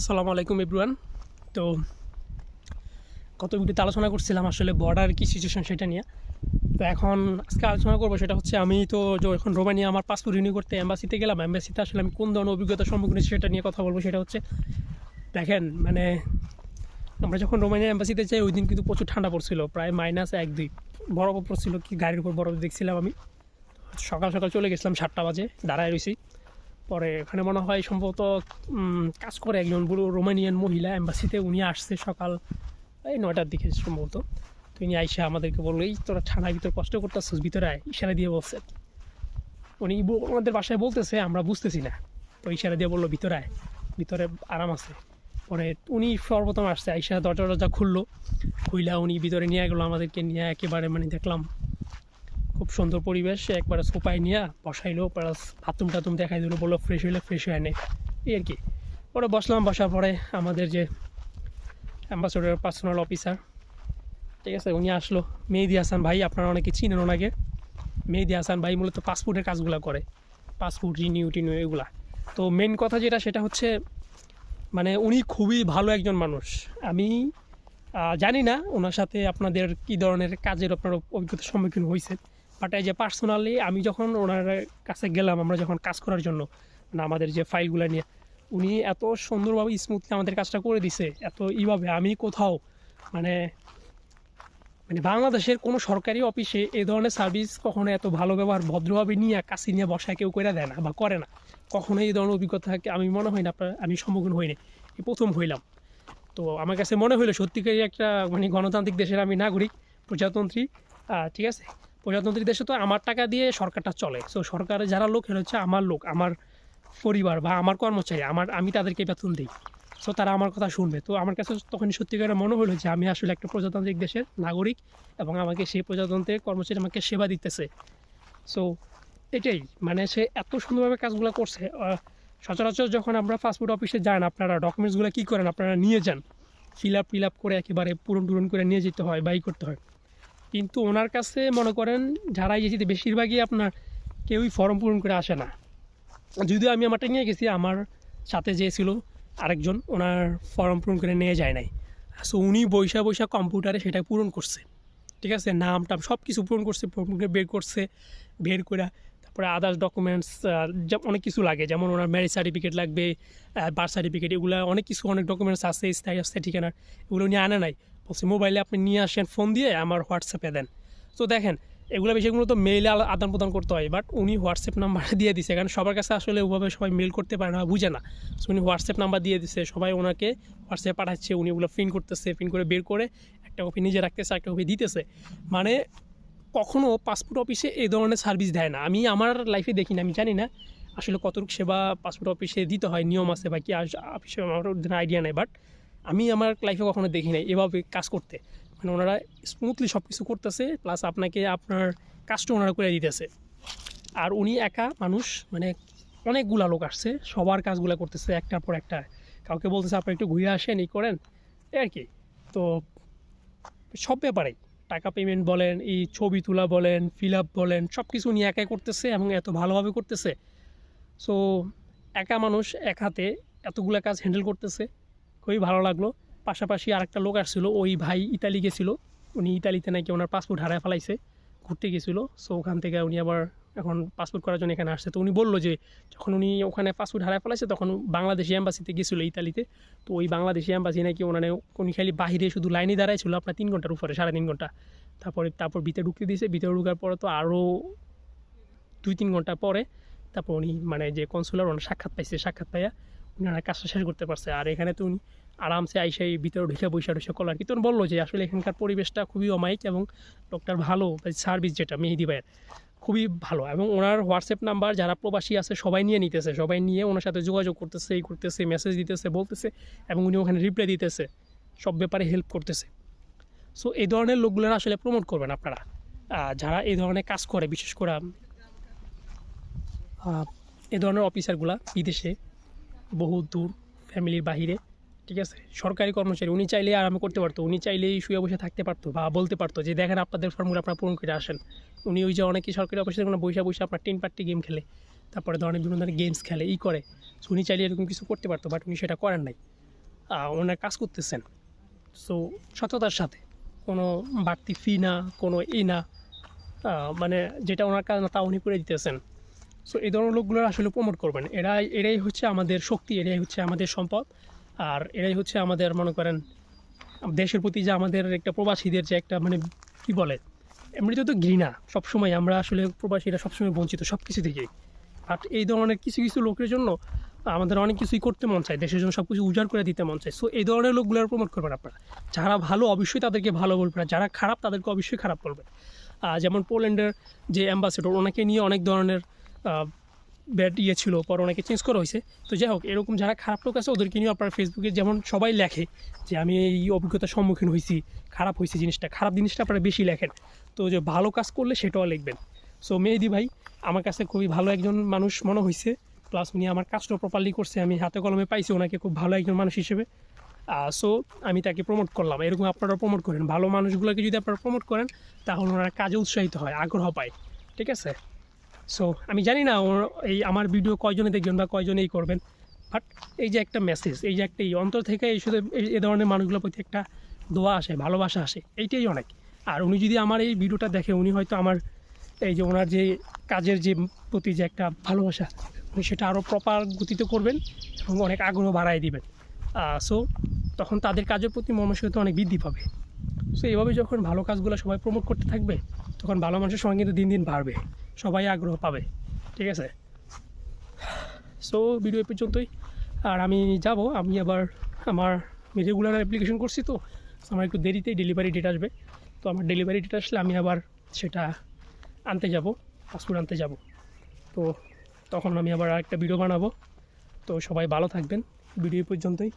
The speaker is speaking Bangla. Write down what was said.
আসসালামু আলাইকুম এভরিওয়ান তো গত ভিডিওতে আলোচনা করছিলাম আসলে বর্ডার কি সিচুয়েশন সেটা নিয়ে। তো এখন আজকে আলোচনা করব সেটা হচ্ছে, আমি তো যখন রোমানিয়া আমার পাসপোর্ট রিনিউ করতে অ্যাম্বাসিতে গেলাম অ্যাম্বাসিতে আসলে আমি কোন ধরনের অভিজ্ঞতার সম্মুখীন হয়েছি সেটা নিয়ে কথা বলব। সেটা হচ্ছে, দেখেন মানে আমরা যখন রোমানিয়া অ্যাম্বাসিতে যাই, ওই দিন কিন্তু প্রচুর ঠান্ডা পড়ছিল, প্রায় মাইনাস এক দুই। বরফ পড়ছিল, কি গাড়ির উপর বরফ দেখছিলাম আমি। সকাল সকাল চলে গেছিলাম সাতটা বাজে, দাঁড়ায় রয়েছি পরে এখানে মনে হয় সম্ভবত কাজ করে একজন বুড়ো রোমানিয়ান মহিলা অ্যাম্বাসিতে উনি আসছে সকাল, এই নয়টার দিকে সম্ভবত। তো উনি আইসা আমাদেরকে বলল, এই তোরা ঠান্ডার ভিতর কষ্ট করতেছিস, ভিতরে আয়। ইশারা দিয়ে বলছে উনি ওনাদের বাসায় বলতেছে, আমরা বুঝতেছি না। তো ইশারা দিয়ে বলল, ভিতরে আয়, ভিতরে আরাম আছে। পরে উনি সর্বপ্রথম আসছে, আইসা দরজা দরজা খুললো, খুইলা উনি ভিতরে নিয়ে গেলো, আমাদেরকে নিয়ে একেবারে মানে দেখলাম খুব সুন্দর পরিবেশ। একবারে সোফায় নিয়ে বসাইলো প্লাস বাথরুম টাথরুম দেখাই দিল, বলল ফ্রেশ হইলে ফ্রেশ হয়ে নে। এই আর কি। পরে বসলাম, বসার পরে আমাদের যে অ্যাম্বাসেডার পার্সোনাল অফিসার ঠিক আছে, উনি আসলো। মেহেদি হাসান ভাই, আপনারা অনেকে চিনেন ওনাকে মেহেদি হাসান ভাই মূলত পাসপোর্টের কাজগুলো করে। পাসপোর্ট রিনিউ টিনিউ এগুলা। তো মেন কথা যেটা, সেটা হচ্ছে মানে উনি খুবই ভালো একজন মানুষ। আমি জানি না ওনার সাথে আপনাদের কী ধরনের কাজের আপনার অভিজ্ঞতার সম্মুখীন হয়েছে বাট এই যে পার্সোনালি আমি যখন ওনার কাছে গেলাম, আমরা যখন কাজ করার জন্য মানে আমাদের যে ফাইলগুলো নিয়ে, উনি এত সুন্দরভাবে স্মুথলি আমাদের কাজটা করে দিছে, এত এইভাবে আমি কোথাও মানে মানে বাংলাদেশের কোনো সরকারি অফিসে এই ধরনের সার্ভিস কখনো এত ভালো ব্যবহার ভদ্রভাবে নিয়ে, কাছে নিয়ে বসায় কেউ করে দেয় না বা করে না। কখনো এই ধরনের অভিজ্ঞতা আমি মনে হয় না, আপনার, আমি সম্মুখীন হইনি এই প্রথম হইলাম। তো আমার কাছে মনে হলো সত্যিকারই একটা মানে গণতান্ত্রিক দেশের আমি নাগরিক, প্রজাতন্ত্রী ঠিক আছে? প্রজাতন্ত্রী দেশে তো আমার টাকা দিয়ে সরকারটা চলে। সো সরকারের যারা লোক হচ্ছে আমার লোক, আমার পরিবার বা আমার কর্মচারী। আমার, আমি তাদেরকে বেতন দিই। সো তারা আমার কথা শুনবে। তো আমার কাছে তখন সত্যিকারে মনে হলো যে, আমি আসলে একটা প্রজাতান্ত্রিক দেশের নাগরিক এবং আমাকে সেই প্রজাতন্ত্রের কর্মচারী আমাকে সেবা দিতেছে। সো এটাই। মানে সে এত সুন্দরভাবে কাজগুলো করছে। সচরাচর যখন আমরা পাসপোর্ট অফিসে যান, আপনারা ডকুমেন্টসগুলো কী করেন? আপনারা নিয়ে যান। ফিল আপ ফিল আপ করে একেবারে পূরণ টুরন করে নিয়ে যেতে হয় বাই করতে হয়। কিন্তু ওনার কাছে মনে করেন যারা এসেছে, বেশিরভাগই আপনার কেউই ফর্ম পূরণ করে আসে না। যদিও আমি আমারটা নিয়ে গেছি, আমার সাথে যে ছিল আরেকজন, ওনার ফর্ম পূরণ করে নিয়ে যায় নাই। সো উনি বৈশা বৈশা কম্পিউটারে সেটা পূরণ করছে। ঠিক আছে? নাম টাম সব কিছু পূরণ করছে পূরণ করে বের করছে, বের করে, তারপরে আদার্স ডকুমেন্টস অনেক কিছু লাগে। যেমন ওনার ম্যারেজ সার্টিফিকেট লাগবে বার্থ সার্টিফিকেট এগুলো অনেক কিছু, অনেক ডকুমেন্টস আছে, স্থায়ী স্থায়ী ঠিকানার এগুলো নিয়ে আনে নাই। বলছে, মোবাইলে আপনি নিয়ে আসেন ফোন দিয়ে, আমার হোয়াটসঅ্যাপে দেন। তো দেখেন, এগুলো বিষয়গুলো তো মেইলে আদান প্রদান করতে হয় বাট উনি হোয়াটসঅ্যাপ নাম্বার দিয়ে দিছে। কারণ সবার কাছে আসলে ওভাবে সবাই মেল করতে পারে না বুঝে না। সো উনি হোয়াটসঅ্যাপ নাম্বার দিয়ে দিছে, সবাই ওনাকে হোয়াটসঅ্যাপে পাঠাচ্ছে, উনি ওগুলো প্রিন্ট করতেছে প্রিন্ট করে বের করে একটা কপি নিজে রাখতেছে একটা কপি দিতেছে। মানে কখনও পাসপোর্ট অফিসে এই ধরনের সার্ভিস দেয় না। আমি আমার লাইফে দেখি না, আমি জানি না আসলে কতটুকু সেবা পাসপোর্ট অফিসে দিতে হয়, নিয়ম আছে বা কি? অফিসে আমার আইডিয়া নেই বাট আমি আমার লাইফে কখনো দেখি নাই এভাবে কাজ করতে। মানে ওনারা স্মুথলি সব কিছু করতেছে প্লাস আপনাকে আপনার কাজটা ওনারা করে দিতেছে। আর উনি একা মানুষ মানে অনেকগুলা লোক আসছে, সবার কাজগুলো করতেছে একটার পর একটা। কাউকে বলতেছে, আপনি একটু ঘুরে আসেন, এই করেন। এই আর কি। তো সব ব্যাপারেই। টাকা পেমেন্ট বলেন, এই ছবি তোলা বলেন ফিল আপ বলেন সব কিছু উনি একাই করতেছে এবং এত ভালোভাবে করতেছে। সো একা মানুষ এক হাতে এতগুলা কাজ হ্যান্ডেল করতেছে। খুবই ভালো লাগল। পাশাপাশি আরেকটা লোক আসছিল, ওই ভাই ইতালি গেছিল। উনি ইতালিতে নাকি ওনার পাসপোর্ট হারায় ফেলাইছে, ঘুরতে গেছিল। সো ওখান থেকে উনি আবার এখন পাসপোর্ট করার জন্য এখানে আসছে। তো উনি বলল যে, যখন উনি ওখানে পাসপোর্ট হারায় ফেলাইছে, তখন বাংলাদেশি অ্যাম্বাসিতে গেছিল ইতালিতে। তো ওই বাংলাদেশি অ্যাম্বাসি নাকি ওনানে উনি খালি বাহিরে শুধু লাইনে দাঁড়ায় ছিল আপনার তিন ঘণ্টার উপরে, সাড়ে তিন ঘণ্টা। তারপরে, তারপর ভিতরে ঢুকতে দিয়েছে। ভিতরে ঢুকার পরে তো আরও দুই, তিন ঘণ্টা পরে, তারপর উনি মানে যে কনসুলার ওনার সাক্ষাৎ পাইছে, সাক্ষাৎ পাইয়া ওনার কাজটা শেষ করতে পারছে। আর এখানে তো উনি আরামসে আইসে এই ভিতরে ঢুকে বৈশা কলার কি তখন বলল যে আসলে এখানকার পরিবেশটা খুবই অমায়িক এবং লোকটার ভালো সার্ভিস যেটা, মেহেদি ভাইয়ের, খুবই ভালো। এবং ওনার হোয়াটসঅ্যাপ নাম্বার, যারা প্রবাসী আছে, সবাই নিয়ে নিতেছে, সবাই নিয়ে ওনার সাথে যোগাযোগ করতেছে এই করতেছে মেসেজ দিতেছে, বলতেছে এবং উনি ওখানে রিপ্লাই দিতেছে, সব ব্যাপারে হেল্প করতেছে। সো এই ধরনের লোকগুলো আসলে প্রমোট করবেন আপনারা। যারা এই ধরনের কাজ করে, বিশেষ করে এ ধরনের অফিসারগুলা বিদেশে বহু দূর ফ্যামিলির বাহিরে, ঠিক আছে? সরকারি কর্মচারী, উনি চাইলেই আরামে করতে পারতো, উনি চাইলেই শুয়ে বসে থাকতে পারতো বা বলতে পারতো যে, দেখেন, আপনাদের ফর্মগুলো আপনারা পূরণ করে আসেন। উনি ওই যে অনেকেই সরকারি অফিসে কোনো বসে বসে আপনার টিন পার্টি গেম খেলে, তারপরে ধরনের বিভিন্ন ধরনের গেমস খেলে, ই করে। সো উনি চাইলে এরকম কিছু করতে পারতো বাট উনি সেটা করেন নাই। ওনারা কাজ করতেছেন। সো সততার সাথে, কোনো বাড়তি ফি না, কোনো ই না। মানে যেটা ওনার কাজ না, তা উনি করে দিতেছেন। সো এই ধরনের লোকগুলোর আসলে প্রমোট করবেন। এরাই এরাই হচ্ছে আমাদের শক্তি, এরাই হচ্ছে আমাদের সম্পদ। আর এরাই হচ্ছে আমাদের, মনে করেন, দেশের প্রতি যে আমাদের একটা প্রবাসীদের যে একটা মানে কী বলে, এমনিতে তো ঘৃণা। সবসময় আমরা আসলে প্রবাসীরা সবসময় বঞ্চিত সব কিছু থেকেই। বাট এই ধরনের কিছু কিছু লোকের জন্য আমাদের অনেক কিছুই করতে মন চায়। দেশের জন্য সব কিছু উজাড় করে দিতে মন চায়। সো এই ধরনের লোকগুলোর প্রমোট করবেন আপনারা। যারা ভালো, অবশ্যই তাদেরকে ভালো বলবেন। যারা খারাপ, তাদেরকে অবশ্যই খারাপ বলবেন। যেমন পোল্যান্ডের যে অ্যাম্বাসেডর, ওনাকে নিয়ে অনেক ধরনের ব্যাড ইয়ে ছিল পর অনেকে চেঞ্জ করা হয়েছে। তো যাই হোক, এরকম যারা খারাপ লোক আছে, ওদেরকে নিয়ে আপনার ফেসবুকে যেমন সবাই লেখে যে, আমি এই অভিজ্ঞতার সম্মুখীন হয়েছি, খারাপ হয়েছে জিনিসটা। খারাপ জিনিসটা আপনারা বেশি লেখেন। তো যে, ভালো কাজ করলে সেটাও লিখবেন। সো মেহেদি ভাই, আমার কাছে খুবই ভালো একজন মানুষ মনে হয়েছে। প্লাস উনি আমার কাজটা প্রপারলি করছে, আমি হাতে কলমে পাইছি ওনাকে খুব ভালো একজন মানুষ হিসেবে। সো আমি তাকে প্রমোট করলাম। এরকম আপনারা প্রমোট করেন। ভালো মানুষগুলোকে যদি আপনারা প্রমোট করেন, তাহলে ওনারা কাজে উৎসাহিত হয়, আগ্রহ পায়। ঠিক আছে? সো আমি জানি না এই আমার ভিডিও কয়জনে দেখবেন বা কয়জনে এই করবেন বাট এই যে একটা মেসেজ এই যে একটা এই অন্তর থেকে এই শুধু এই ধরনের মানুষগুলোর প্রতি একটা দোয়া আসে, ভালোবাসা আসে, এইটাই অনেক। আর উনি যদি আমার এই ভিডিওটা দেখে, উনি হয়তো আমার এই যে ওনার যে কাজের যে প্রতি যে একটা ভালোবাসা, উনি সেটা আরও প্রপার গতিতে করবেন এবং অনেক আগ্রহ বাড়াই দিবেন। সো তখন তাদের কাজের প্রতি মনসিকতা অনেক বৃদ্ধি পাবে। সো এইভাবে যখন ভালো কাজগুলো সবাই প্রমোট করতে থাকবে, তখন ভালো মানুষের সঙ্গে কিন্তু দিন দিন বাড়বে। সবাই আগ্রহ পাবে, ঠিক আছে? সো ভিডিও পর্যন্তই। আর আমি যাব, আমি আবার আমার আমি রেগুলার অ্যাপ্লিকেশন করছি তো আমার একটু দেরিতেই ডেলিভারি ডেট আসবে। তো আমার ডেলিভারি ডেট আসলে আমি আবার সেটা আনতে যাব পাসপোর্ট আনতে যাব। তো তখন আমি আবার একটা ভিডিও বানাবো। তো সবাই ভালো থাকবেন ভিডিও পর্যন্তই।